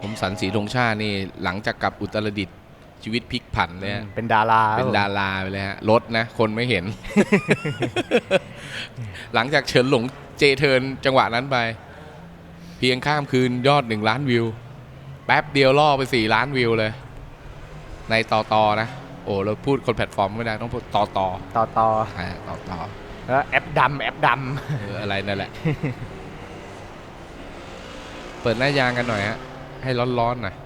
ผมสันสีธงชาตินี่หลังจากกลับอุตรดิตถ์ชีวิตพลิกผันเลยฮะเป็นดาราเป็นดาราไปเลยฮะรถนะ คนไม่เห็น หลังจากเฉินหลงเจเทิร์นจังหวะนั้นไป เพียงข้ามคืนยอดหนึ่งล้านวิว แป๊บเดียวล่อไปสี่ล้านวิวเลย ในต่อต่อนะ โอ้เราพูดคนแพลตฟอร์มไม่ได้ต้องพูดต่อต่อต่อต่ออ่าต่อต่อแล้วแอปดำแอปดเอออะไรนั่นแหละ เปิดหน้ายางกันหน่อยฮะ ให้ร้อนๆหน่อย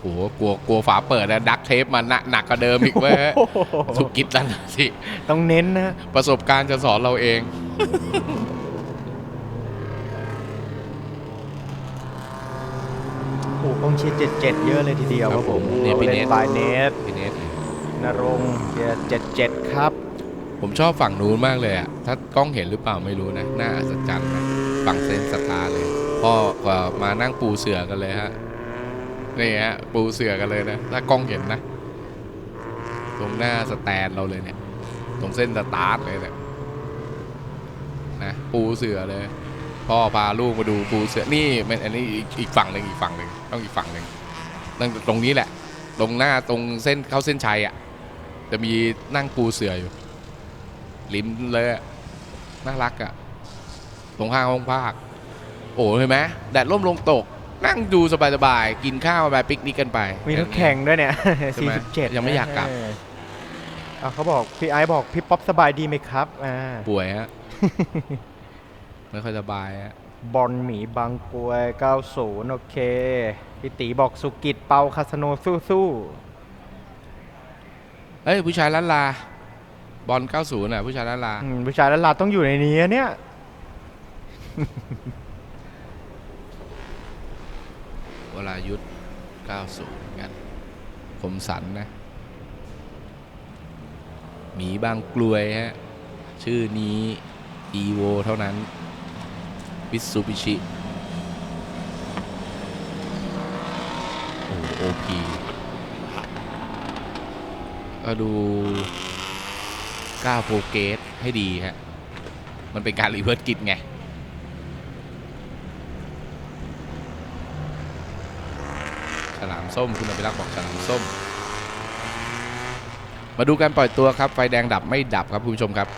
โอ้โหกลัวกลัวฝาเปิดนะดักเทปมาหนักหนักกว่าเดิมอีกเว้ยำสุกิจนั่นน่ะสิต้องเน้นนะ ประสบการณ์จะสอนเราเองโอ้โหกองเชียร์เจ็ดเจ็ดเยอะเลยทีเดียวคครัรับบผผมมเนี่ยพี่เนทบายเนสพี่เนสนรงค์เชียร์เจ็ดเจ็ดครับ ผมชอบฝั่งนู้นมากเลยอะถ้ากล้องเห็นหรือเปล่าไม่รู้นะ น่าอัศจรรย์นะฝั่งเซนสตาร์เลย พ่อกว่ามานั่งปูเสือกันเลยฮะนี่ฮะปูเสือกันเลยนะ ถ้ากล้องเห็นนะ ตรงหน้าสแตนเราเลยเนี่ย ตรงเส้นสตาร์ทเลยเนี่ยนะปูเสือเลย พ่อพาลูกมาดูปูเสือนี่มันอันนี้อีกฝั่งหนึ่งอีกฝั่งหนึ่งต้องอีกฝั่งหนึ่งนั่งตรงนี้แหละ ตรงหน้าตรงเส้นเข้าเส้นชัยอะจะมีนั่งปูเสืออยู่ ริมเลยน่ารักอะ่ะตรงข้างห้องภาค โอ้เห็นไหมแดดร่มลงตก นั่งดูสบายๆ กินข้าวไปปิกนิกกันไปมีนักแข่งด้วยเนี่ย ใช่ไหม47ยังไม่อยากกลับ อะเขาบอก พี่ไอซ์บอก พี่ป๊อปสบายดีไหมครับอ่าป่วยฮะ ไม่ค่อยสบายฮะ บอลหมีบางกรวย 90 โอเค พี่ตีบอกสุกิตเปาคาสโนสู้เอ้ยผู้ชายล้านลา บอล 90 น่ะ ผู้ชายล้านลา ๆอืมผู้ชายละลาต้องอยู่ในนี้อะเนี่ย เว ลายุทธ์90กันคมสันนะหมีบางกลวยฮะ ชื่อนี้ EVO เท่านั้นมิตซูบิชิโอ้โอพีก็ดูก้าวโปรเกสให้ดีฮะ มันเป็นการรีเวิร์สกิจไง ฉลาม ส้ม คุณอภิรักษ์บอกฉลามส้ม มาดูการปล่อยตัวครับ ไฟแดงดับไม่ดับครับคุณผู้ชมครับ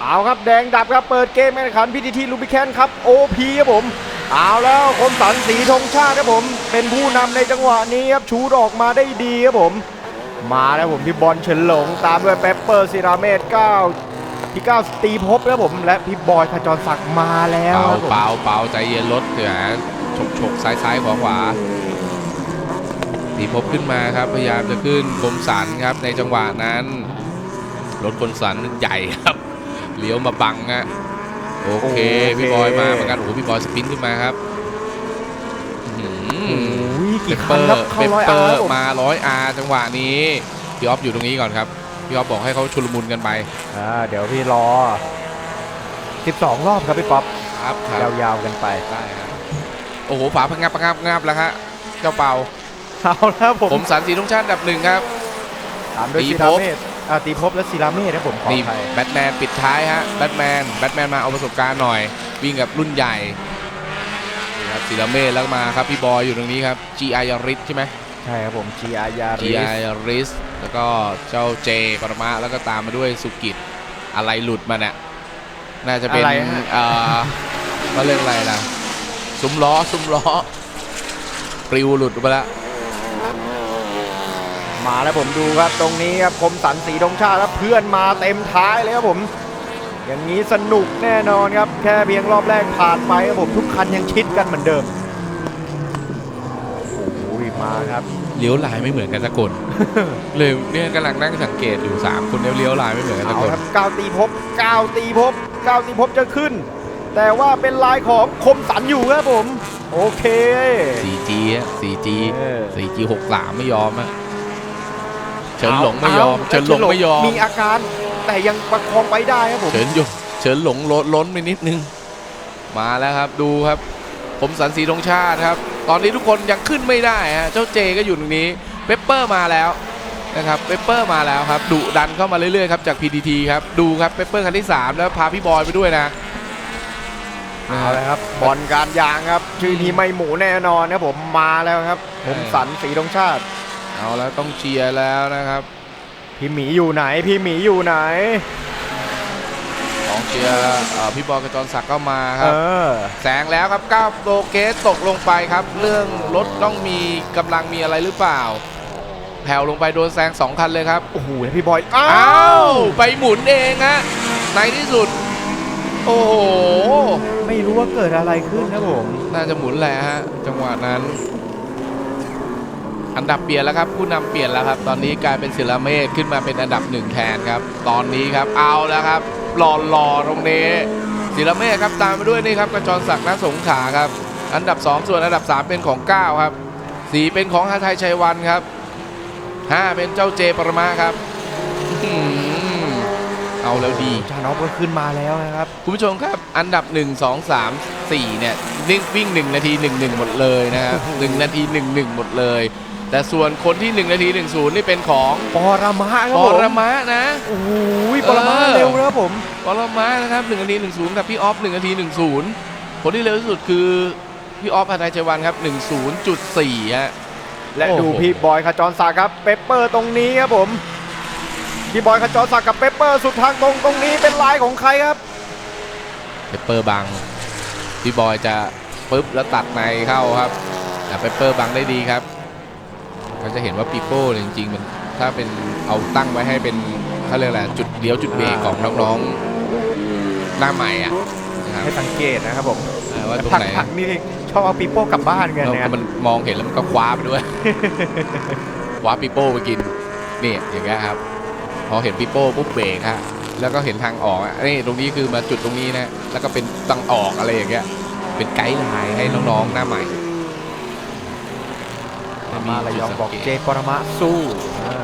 เอาครับแดงดับครับเปิดเกมแข่งขันพิธีทีลูบิแคนครับ OP ครับผมเอาแล้วคมสันสีธงชาติครับผม เป็นผู้นำในจังหวะนี้ครับชูดออกมาได้ดีครับผม มาแล้วผมพี่บอลเฉินหลงตามด้วยเปปเปอร์ซิราเมต9 พี่9สตีภพครับผมและพี่บอยขจรศักดิ์มาแล้วเปล่าครับผมเปล่าเปล่าใจเย็นรถเดี๋ยวฉกฉกซ้ายซ้ายขวาขวาตีพบขึ้นมาครับพยายามจะขึ้นคมสันครับในจังหวะนั้นรถคนสันใหญ่ครับเลี้ยวมาบังฮะโอเคพี่บอยมาเหมือนกันโอ้โหพี่บอยสปรินต์ขึ้นมาครับอื้อหือโอ้ยเปกี่ปเปคัอนครับร์เข้าเปปร้อยเปอาอร์ร์ผมมาร้อยอาจังหวะนี้พี่ออฟอยู่ตรงนี้ก่อนครับ พี่ออฟบอกให้เขาชุลมุนกันไปอ่าเดี๋ยวพี่รอ 12 รอบครับพี่ป๊อปครับครับยาวๆกันไปได้ครับโอ้โหฝาพังงับพังงับงับแล้วฮะเจ้าเปาเอาแล้วผมผมสันสีทุ่งชาติอันดับหนึ่งครับตามด้วยตีศิภลาพเมธอ่าตีภพและศิลาเมธนะผมขอนี่อภัยแบทแมนปิดท้ายฮะแบทแมนแบทแมนมาเอาประสบการณ์หน่อย วิ่งกับรุ่นใหญ่นี่ครับศิลาเมธแล้วมาครับพี่บอยอยู่ตรงนี้ครับ GI ยาริสใช่ไหม ใช่ครับผม GR ยาริ GI สยาริสแล้วก็เจ้าเจปรมาแล้วก็ตามมาด้วยสุกิตอะไรหลุดมาเนี่ยน่าจะเป็นอะไรฮะ เอ่อว่าเรื่องอะไรล่ะซุ้มล้อซุ้มล้อปลิวหลุดไปแล้วมาแล้วผมดูครับตรงนี้ครับคมสันสีธงชาติแล้วเพื่อนมาเต็มท้ายเลยครับผม อย่างนี้สนุกแน่นอนครับ แค่เพียงรอบแรกผ่านไปครับผมทุกคันยังชิดกันเหมือนเดิมโอ้ยมาครับ เลี้ยวลายไม่เหมือนกันสักคน เลยเนี่ยกำลังนั่งสังเกตอยู่ 3 คนเลี้ยวลายไม่เหมือนกันสักเอาคนครับก้าวตีภพก้าวตีภพก้าวตีภพจะขึ้น แต่ว่าเป็นลายของคมสันอยู่ครับผม โอเค 4G อะ 4G เออ 4G 63 ไม่ยอมอะเฉินหลงไม่ยอมาเฉินหลงไม่ยอมมีอาการแต่ยังประคองไปได้ครับผม เฉินอยู่เฉินหลงล้นล้นไปนิดนึง มาแล้วครับดูครับ ผมสันสีธงชาติครับ ตอนนี้ทุกคนยังขึ้นไม่ได้ฮะเจ้าเจก็อยู่ตรงนี้เปปเปอร์มาแล้วนะครับเปเปอร์มาแล้วครับดุดันเข้ามาเรื่อยๆครับจาก PTT ครับดูครับเปเปอร์คันที่ 3 แล้วพาพี่บอยไปด้วยนะเอาเลยครับบอลการยางครับชื่อนี้ไม่หมูแน่นอนครับผมมาแล้วครับ ผมสันสีธงชาติ เอาแล้วต้องเชียร์แล้วนะครับ พี่หมีอยู่ไหน พี่หมีอยู่ไหนข องเชียร์เอ่อพี่บอยกระจรศักดิ์ก็มาคเอรับ อ แสงแล้วครับ9โปรเกสตกลงไปครับ เรื่องรถต้องมีกำลังมีอะไรหรือเปล่า แผ่วลงไปโดนแซงสองคันเลยครับ โอ้โหแล้วพี่บอย อ้าอ้าว ว ไปหมุนเองฮะในที่สุด โอ้โห ไม่รู้ว่าเกิดอะไรขึ้นนะผม น่าจะหมุนแหละฮะ จังหวะนั้น อันดับเปลี่ยนแล้วครับ ผู้นำเปลี่ยนแล้วครับ ตอนนี้กลายเป็นศิลาเมฆขึ้นมาเป็นอันดับหนึ่งแทนครับ ตอนนี้ครับเอาแล้วครับ หล่อหล่อตรงนี้ศิลาเมฆครับตามมาด้วยนี่ครับกระจรศักดิ์นสงขลาครับ อันดับ 2 ส่วนอันดับ 3 เป็นของ 9 ครับสีเป็นของฮาไทยชัยวันครับ 5 เป็นเจ้าเจปรมาครับอื้อหือเอาแล้วดีจานอฟก็ขึ้นมาแล้วนะครับ คุณผู้ชมครับ อันดับ 1 2 3 4 เนี่ยวิ่งวิ่ง1นาที 1 1 หมดเลยนะครับ1นาที 1 1 หมดเลย แต่ส่วนคนที่1นาที1 0 นี่เป็นของปรมาคปรับผมรมะนะ โอ้โหปรมาเออ เร็วนะครับผมปรมะนะครับ1นาที1 0 กับพี่ออฟ1นาที1 0 คนที่เร็วที่สุดคือพี่ออฟพันธ์ชัยวันครับ10.4ฮะ และโอ้โห ดูพี่บอยขจรศักดิ์ครับเปปเปอร์ตรงนี้ครับผมพี่บอยขจรศักดิ์กับเปปเปอร์สุดทางตรงตรงนี้เป็นลายของใครครับ เปเปอร์บังพี่บอยจะปุ๊บแล้วตัดในเข้าครับแต่เปเปอร์บังได้ดีครับ ก็จะเห็นว่าปีโป้เนี่ยจริงๆมันถ้าเป็นเอาตั้งไว้ให้เป็นเขาเรียกอะไรจุดเลี้ยวจุดเบรกของน้องๆหน้าใหม่อะนะครับให้สังเกตนะครับผมเออว่าตรงผักไหนผักนี่ชอบเอาปีโป้กลับบ้านกันเราเนี่ยก็มันมองเห็นแล้วมันก็คว้าไปด้วย คว้าปีโป้ไปกินนี่อย่างเงี้ยครับ พอเห็นปีโป้ปุ๊บเบรกฮะแล้วก็เห็นทางออกอะนี่ตรงนี้คือมาจุดตรงนี้นะแล้วก็เป็นตังออกอะไรอย่างเงี้ยเป็นไกด์ไลน์ให้น้องๆหน้าใหม่ มาระยองบอกจุดสังเจตปรมาสู้อ่า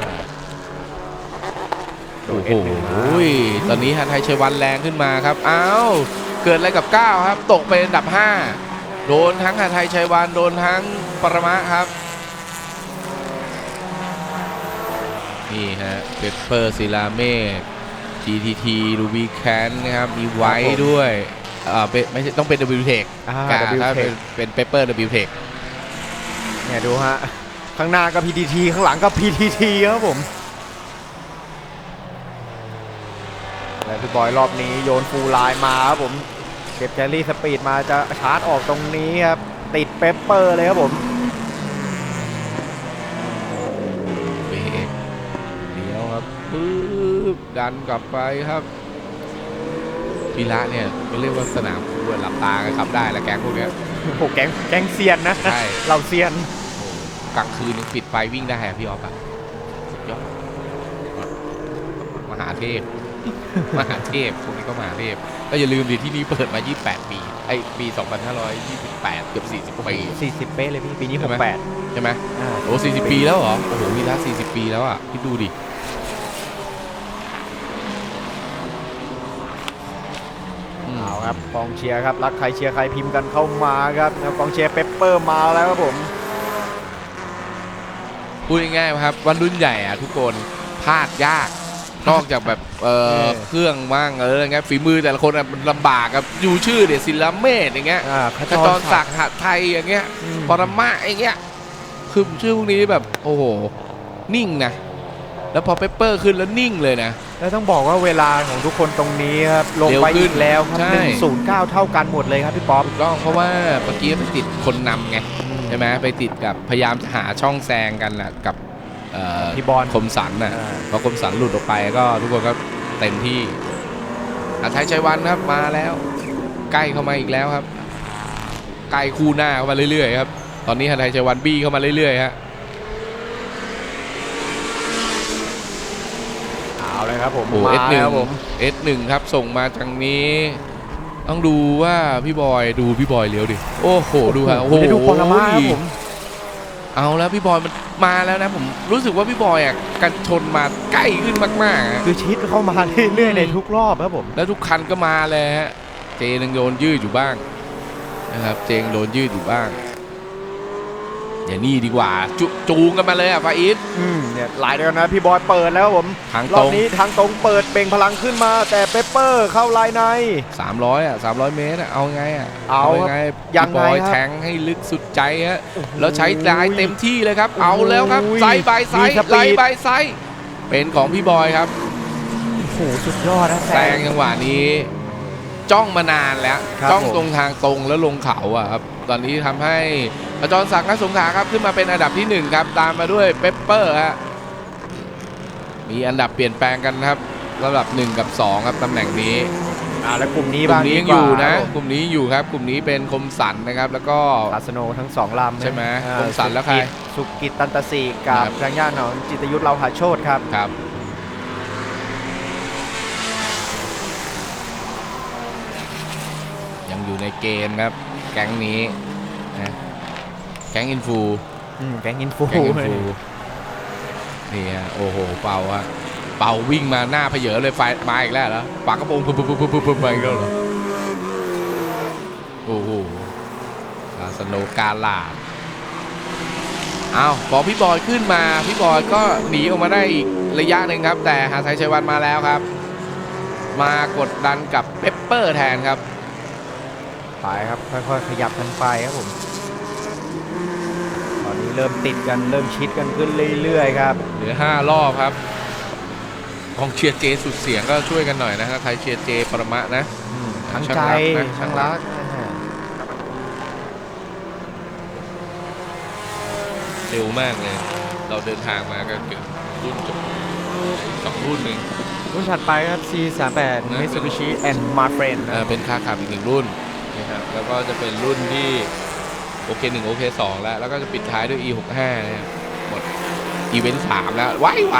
โอ้โหดู S1 มาตอนนี้ฮันไทยชัยวันแรงขึ้นมาครับ อ้าว เกิดอะไรกับ 9 ครับ ตกไปอันดับ 5 โดนทั้งฮันไทยชัยวันโดนทั้งปรมะครับ นี่ฮะเปปเปอร์ศิลาเมฆ GTT รูบีแคนนะครับมีไว้ด้วยอ่าเป็นไม่ใช่ต้องเป็น w t e c h อ่าถ้า WTech เป็นเป็นเปเปอร์ w t e c h เนี่ยดูฮะ ข้างหน้าก็ PTT ข้างหลังก็ PTT ครับผมและพี่บอยรอบนี้โยนฟูลไลน์มาครับผมเก็บแคลรี่สปีดมาจะชาร์จออกตรงนี้ครับติดเปปเปอร์เลยครับผมเบรกเดี๋ยวครับปึ๊บดันกลับไปครับพีระเนี่ยก็เรียกว่าสนามกูหลับตากันขับได้แล้วแก๊งพวกเนี้ยโอ้โหแก๊งแก๊งเซียนนะใช่ เราเซียน กลางคืนยังปิดไฟวิ่งได้อะพี่ออฟอะสุดยอดมหาเทพมหาเทพพวกนี้ก็มหาเทพก็อย่าลืมดิที่นี่เปิดมา 28 ปีไอ้ปี 2528 เกือบ40ปี40 เป๊ะเลยพี่ ปีนี้ใช่ไหม68 ใช่ไหมอ่าโอ้40 ปีแล้วเหรอ โอ้โหวีระ40 ปีแล้วอะคิดดูดิอืมเอาครับกองเชียร์ครับ รักใครเชียร์ใครพิมพ์กันเข้ามาครับแล้วกองเชียร์เปปเปอร์มาแล้วครับผม พูดง่ายๆครับวันรุ่นใหญ่อะทุกคนพลาดยากนอกจากแบบเออเออเครื่องบ้างเอออะไรเงี้ยฝีมือแต่ละคนอะมันลำบากครับอยู่ชื่อเดี๋ยวศิลาเมธอย่างเงี้ยอ่าขขจรศักดิ์หะไทยอย่างเงี้ยอืม ปรมาอย่างเงี้ยคือชื่อพวกนี้แบบโอ้โหนิ่งนะแล้วพอเปปเปอร์ขึ้นแล้วนิ่งเลยนะ แล้วต้องบอกว่าเวลาของทุกคนตรงนี้ครับลงไปเร็วขึ้อีนกแล้วครับใช่ 109 เท่ากันหมดเลยครับพี่ป๊อปถูกต้องเพราะว่าเมื่อกี้ไปติดคนนำไง ใช่ไหมไปติดกับพยายามจะหาช่องแซงกันนะกับเอ่อพี่บอลคมสันน่ะอ่า พอคมสันหลุดออกไปก็ทุกคนก็เต็มที่อาทัยชัยวันครับมาแล้ว ใกล้เข้ามาอีกแล้วครับ ใกล้คู่หน้าเข้ามาเรื่อยๆครับตอนนี้ฮันไทยชัยวันบี้เข้ามาเรื่อยๆฮะเอาเลยครับผมโอ้มาเอสหนึ่งครับผมเอสหนึ่งครับส่งมาทางนี้ ต้องดูว่าพี่บอยดูพี่บอยเลี้ยวดิ โอ้โหดูฮะโอ้โหได้ดูปรมาครับผมเอาแล้วพี่บอยมันมาแล้วนะผมรู้สึกว่าพี่บอยอะกันชนมาใกล้ขึ้นมากๆอะคือชิดเข้ามาเรื่อยๆในทุกรอบครับผม แล้วทุกคันก็มาเลยฮะเจนึงโดนยืดอยู่บ้างนะครับเจงโดนยืดอยู่บ้าง อย่านี่ดีกว่าจจูงกันมาเลยอะฟาอิสอืมเนี่ยหลายเดียวนะพี่บอยเปิดแล้วครับผมทางรตอรบงนี้ทางตรงเปิดเบ่งพลังขึ้นมา แต่เปเปอร์เข้าลายใน 300อะ300 เมตรอะเอาไงอะเอาครับไงยังไงพี่บอยครับแทงให้ลึกสุดใจฮะแล้วใช้ลายเต็มที่เลยครับ เอาแล้วครับโอ้ยไซส์บายไซมีส์สปีดไลท์บายไซส์เป็นของพี่บอยครับโอ้โหสุดยอดนะแซงจังหวะนี้ จ้องมานานแล้วครับจ้องผมตรงทางตรงแล้วลงเขาอะครับตอนนี้ทำให้ อจรศักดิ์นักสงขลาครับขึ้นมาเป็นอันดับที่ 1 ครับ ตามมาด้วยเปปเปอร์ฮะมีอันดับเปลี่ยนแปลงกันครับระดับ 1 กับ 2 ครับตำแหน่งนี้อ่าแล้วกลุ่มนี้กลุ่บ้างมนี้ดียังกอว่ายู่นะครับกลุ่มนี้อยู่ครับ กลุ่มนี้เป็นคมสันนะครับ แล้วก็ คาสโนทั้งสองลำนะใช่ไหมอ่าคมสันแล้วใครสุกิจตันตสีกับครับ ทางย่านของจิตรยุทธเราหาโชตครับ ครับ ยังอยู่ในเกณฑ์ครับ แก๊งนี้นะแก๊งอินฟูอืมแก๊งอินฟูแก๊งอินฟูนี่ฮะโอ้โหเป่าอะเป่าวิ่งมาหน้าเพเยอเลยไฟมาอีกแล้วเหรอปากกระโปรงปุ๊บปุ๊บปุ๊บปุ๊บปุ๊บไปอีกแล้วเหรอโอ้โหคาสโนกาลาดอ้าวพอพี่บอยขึ้นมาพี่บอยก็หนีออกมาได้อีกระยะหนึ่งครับ แต่หาไทยชัยวันมาแล้วครับ มากดดันกับเปปเปอร์แทนครับไปครับค่อยๆขยับกันไปครับผมตอนนี้ เริ่มติดกันเริ่มชิดกันขึ้นเรื่อยๆครับ เหลือ 5 รอบครับกองเชียร์เจสุดเสียงก็ช่วยกันหน่อยนะถ้าใครเชียร์เจประมะนะอืมทั้งช่างใจรักนะทั้งรักนะฮะเร็วมากเลย เราเดินทางมาก็เกือบรุ่นจบอีกสองรุ่นหนึ่งรุ่นถัดไปครับ C38 นะ Mitsubishi and my friend เอ่อนะเป็นคาขับอีกหนึ่งรุ่นนะครับแล้วก็จะเป็นรุ่นที่ โอเคหนึ่งโอเคสองแล้ว แล้วก็จะปิดท้ายด้วย E65 นะครับหมดอีเวนต์สามแล้วไวไว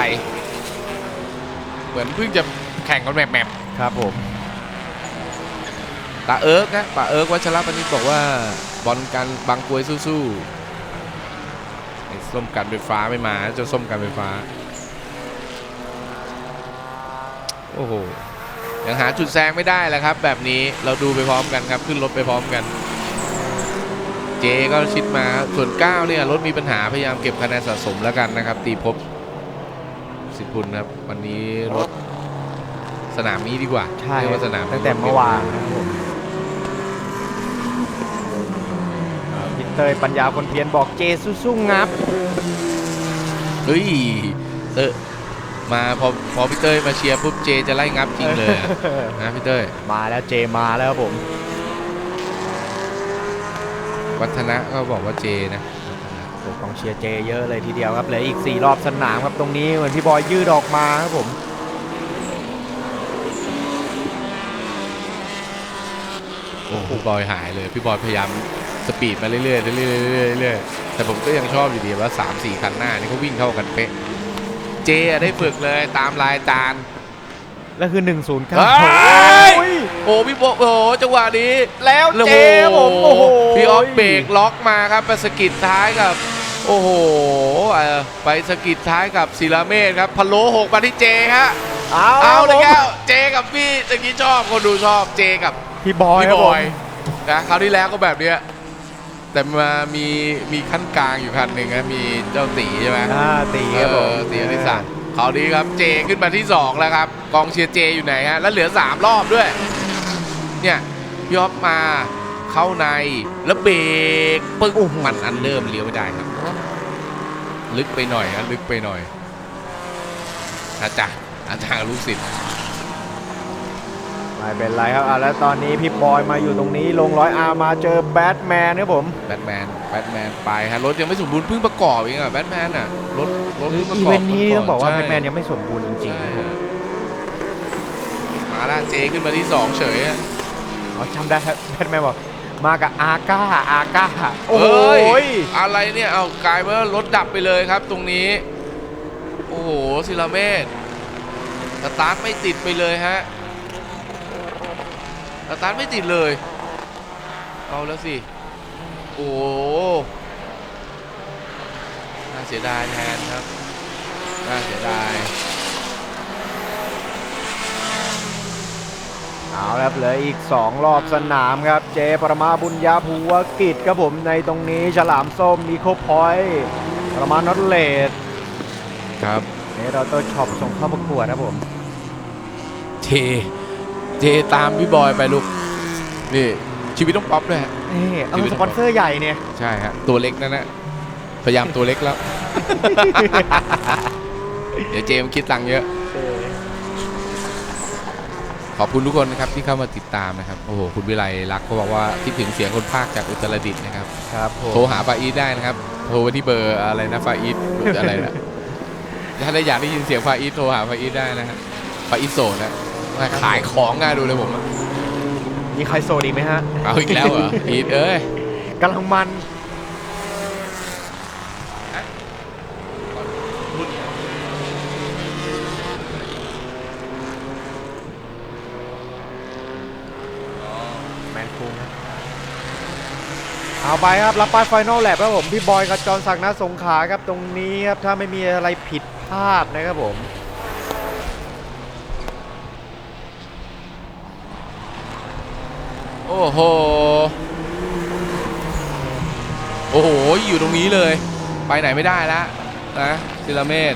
เหมือนเพิ่งจะแข่งกันแมปแมปครับผมตาเอิร์กนะตาเอิร์กวัชรปนิชบอกว่าบอลกันบางกรวยสู้ๆไอ้ส้มกันไฟฟ้าไม่มาเจ้าส้มกันไฟฟ้า โอ้โหยังหาจุดแซงไม่ได้แหละครับ แบบนี้เราดูไปพร้อมกันครับ ขึ้นรถไปพร้อมกัน เจก็ชิดมาส่วน9เนี่ยรถมีปัญหาพยายามเก็บคะแนนสะสมแล้วกันนะครับ ตีภพบสิคุณครับวันนี้รถสนามนี้ดีกว่าใช่เรียกว่าสนามตั้งแต่เมื่อวานนะครับผมอ่าพี่เตยปัญญาคนเพียรบอกเจสู้ๆงับเฮ้ยเออมาพอพอพี่เต้ยมาเชียร์ปุ๊บเจจะไล่งับจริงเลยอะนะพี่เต้ยมาแล้วเจมาแล้วครับผม วัฒนะก็บอกว่าเจนะโอ้กองเชียร์เจเยอะเลยทีเดียวครับเหลืออีก 4 รอบสนามครับตรงนี้เหมือนพี่บอยยืดออกมาครับผมโอ้พี่บอยหายเลยพี่บอยพยายามสปีดมาเรื่อยๆเรื่อยๆเรื่อยๆเรื่อยๆแต่ผมก็ยังชอบอยู่ดีว่า3 4คันหน้านี่เขาวิ่งเข้ากันเป๊ะเจอะได้ฝึกเลยตามลายจาน แล้วคือ 109เฮ้ย โอ้ยโอ้พี่โบโอ้โหจังหวะนี้แล้วเจครับผมโอ้โหพี่ออฟเบรกล็อกมาครับไปสะกิดท้ายกับ โอ้โหเอ่อไปสะกิดท้ายกับศิลาเมธครับพะโล้หกมาที่เจฮะเอาเอาเลยคแก้รับวเจกับพี่ตะกี้ชอบคนดูชอบเจกับ พี่บอยพี่ครับบผอมยนะคราวที่แล้วก็แบบเนี้ยแต่มามีมีขั้นกลางอยู่คันหนึ่งนะมีเจ้าตีใช่ไหมอ่าตีครับผม เออตีอริสัก คราวนี้ครับเจขึ้นมาที่ 2 แล้วครับกองเชียร์เจอยู่ไหนฮะแล้วเหลือ 3 รอบด้วย เนี่ยยอบมาเข้าในแล้วเบรกปึ๊กมันอันเริ่มเลี้ยวไม่ได้ครับ ลึกไปหน่อยฮะลึกไปหน่อยอาจารย์อาจารย์ลูกศิษย์ ไม่เป็นไรครับอะแล้วตอนนี้พี่บอยมาอยู่ตรงนี้ลงร้อยอามาเจอแบทแมนครับผมแบทแมนแบทแมนไปฮะรถยังไม่สมบูรณ์เพิ่งประกอบเองอะแบทแมนอะรถรถคือเพิ่งประอีกอบเวนต์นี้ต้องบอกว่าใช่แบทแมนยังไม่สมบูรณ์จริงๆครับผมมาแล้วเจขึ้นมาที่2เฉยอะ อ๋อจำได้ครับแบทแมนบอกมากับอาก้าอาก้าโอ้โห เฮ้ยอะไรเนี่ยเอากลายเป็นว่ารถดับไปเลยครับตรงนี้ โอ้โหศิลาเมธสตาร์ทไม่ติดไปเลยฮะ สตาร์ทไม่ติดเลยเอาแล้วสิ โอ้โหน่าเสียดายแทนครับ น่าเสียดาย เอาครับเหลืออีก 2 รอบสนามครับ เจปรมาบุญญาภูวกิจครับผมในตรงนี้ฉลามส้มมีโคพอยต์ปรมาน็อตเลดครับเนเราตัวช็อปส่งเข้าประกวดครับผมเจ เจตามพี่บอยไปลูกนี่ชีวิตต้องป๊อปด้วยฮะ นี่เอาชีวิต สปอนเซอร์ใหญ่เนี่ยใช่ฮะตัวเล็กนั่นนะพยายามตัวเล็กแล้ว เดี๋ยวเจมส์คิดตังค์เยอะ ขอบคุณทุกคนนะครับที่เข้ามาติดตามนะครับ โอ้โห คุณวิไลรักเขาบอกว่าคิดถึงเสียงคนภาคจากอุตรดิตถ์นะครับ ครับผมโทรหาฟาอีทได้นะครับ โทรไปที่เบอร์อะไรนะฟาอีทอะไรนะถ้าได้อยากได้ยินเสียงฟาอีทโทรหาฟาอีทได้นะฮะฟาอีทโสดนะมา ขายของงานดูเลยผมอะมีใครโสดอีกไหมฮะเอาอีกแล้วเหรออีทเอ้ยกำลังมันแมนคูนะเอาไปครับ รับป้ายไฟนอลแลบครับผม พี่บอยกับจอห์นศักดิ์นะสงขลาครับตรงนี้ครับ ถ้าไม่มีอะไรผิดพลาดนะครับผม อ้โห โอ้โห อยู่ตรงนี้เลย ไปไหนไม่ได้แล้วนะศิลเมธ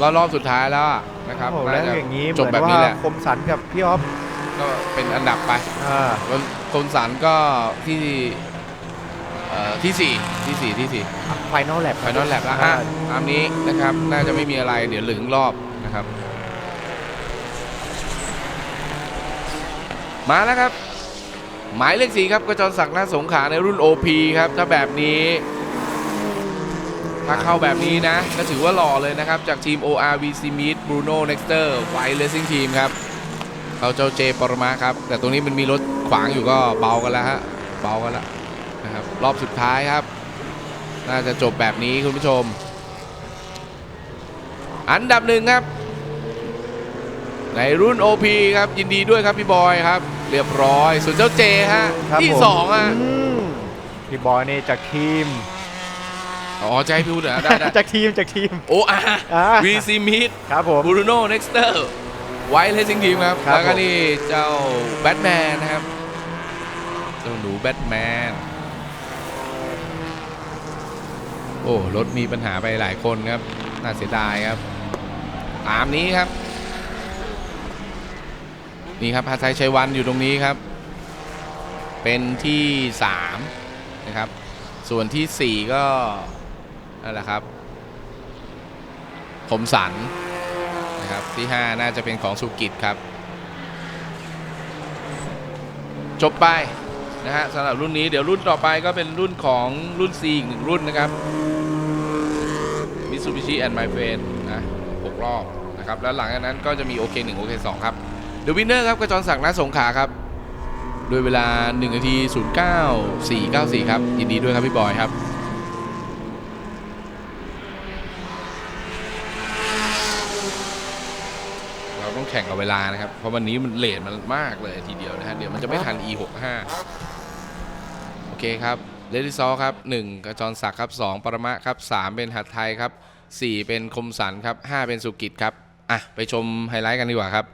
รอบรอบสุดท้ายแล้วอะนะครับโอ้โหน่าแล้วจะอย่างนี้เหจมืบอนแบบว่านี้แหละคมสันกับพี่ออฟก็เป็นอันดับไปอ่าคนสันก็ที่เอ่อที่สี่ที่สี่ที่สี่ไฟนอลแลบไฟนอลแลบแล้วอะตามนี้นะครับ น่าจะไม่มีอะไรเดี๋ยวเหลืองรอบนะครับ มาแล้วครับ หมายเลขสีครับกระจรศักดิ์หน้าสงขาในรุ่น OP ครับถ้าแบบนี้ถ้าเข้าแบบนี้นะ ก็ถือว่าหล่อเลยนะครับ จากทีม ORVC Meet Bruno Nexter White Racing Team ครับเขาเจ้าเจปรมาครับ แต่ตรงนี้มันมีรถขวางอยู่ก็เบากันแล้วฮะเบากันแล้วนะครับรอบสุดท้ายครับ น่าจะจบแบบนี้คุณผู้ชม อันดับหนึ่งครับ ในรุ่น OP ครับยินดีด้วยครับพี่บอยครับ เรียบร้อย ส่วนเจ้าเจฮะ ครับที่ผมสองอะ มพี่บอยนี่จากทีมอ๋อใจะให้พูดเหรอได้ได้จากทีมจากทีม โออาอ่า วีซีมิดครับผม บูรุโน่เน็กสเตอร์ไวท์เลสซิ่งทีมครับ ครับ แล้วก็ผมนี่เจ้าแบทแมนนะครับ เจ้าหนูแบทแมน โอ้ รถมีปัญหาไปหลายคนครับ น่าเสียดายครับ ตามนี้ครับ นี่ครับพาไทยชัยวันอยู่ตรงนี้ครับ เป็นที่3นะครับ ส่วนทีสี่4 ก็นั่นแหละครับคมสันนะครับที่ 5 น่าจะเป็นของสุกิจครับ จบไปนะฮะสำหรับรุ่นนี้เดี๋ยวรุ่นต่อไปก็เป็นรุ่นของรุ่น C อีกหนึ่งรุ่นนะครับ Mitsubishi and My Friend นะ6รอบนะครับ แล้วหลังจากนั้นก็จะมี OK 1 OK 2 ครับ The Winner ครับกระจรศักดิ์นาสงขาครับโดยเวลา 1 นาที 09 494 ครับ ยินดีด้วยครับ พี่บอยครับ เราต้องแข่งกับเวลานะครับ เพราะวันนี้มันเลทมันมากเลยทีเดียวนะฮะ เดี๋ยวมันจะไม่ทัน E65 โอเคครับเลดิซอครับ 1 กระจรศักดิ์ครับ 2 ปรมะครับ 3 เป็นหัดไทยครับ 4 เป็นคมสันครับ 5 เป็นสุกิจครับ อะ ไปชมไฮไลท์กันดีกว่าครับ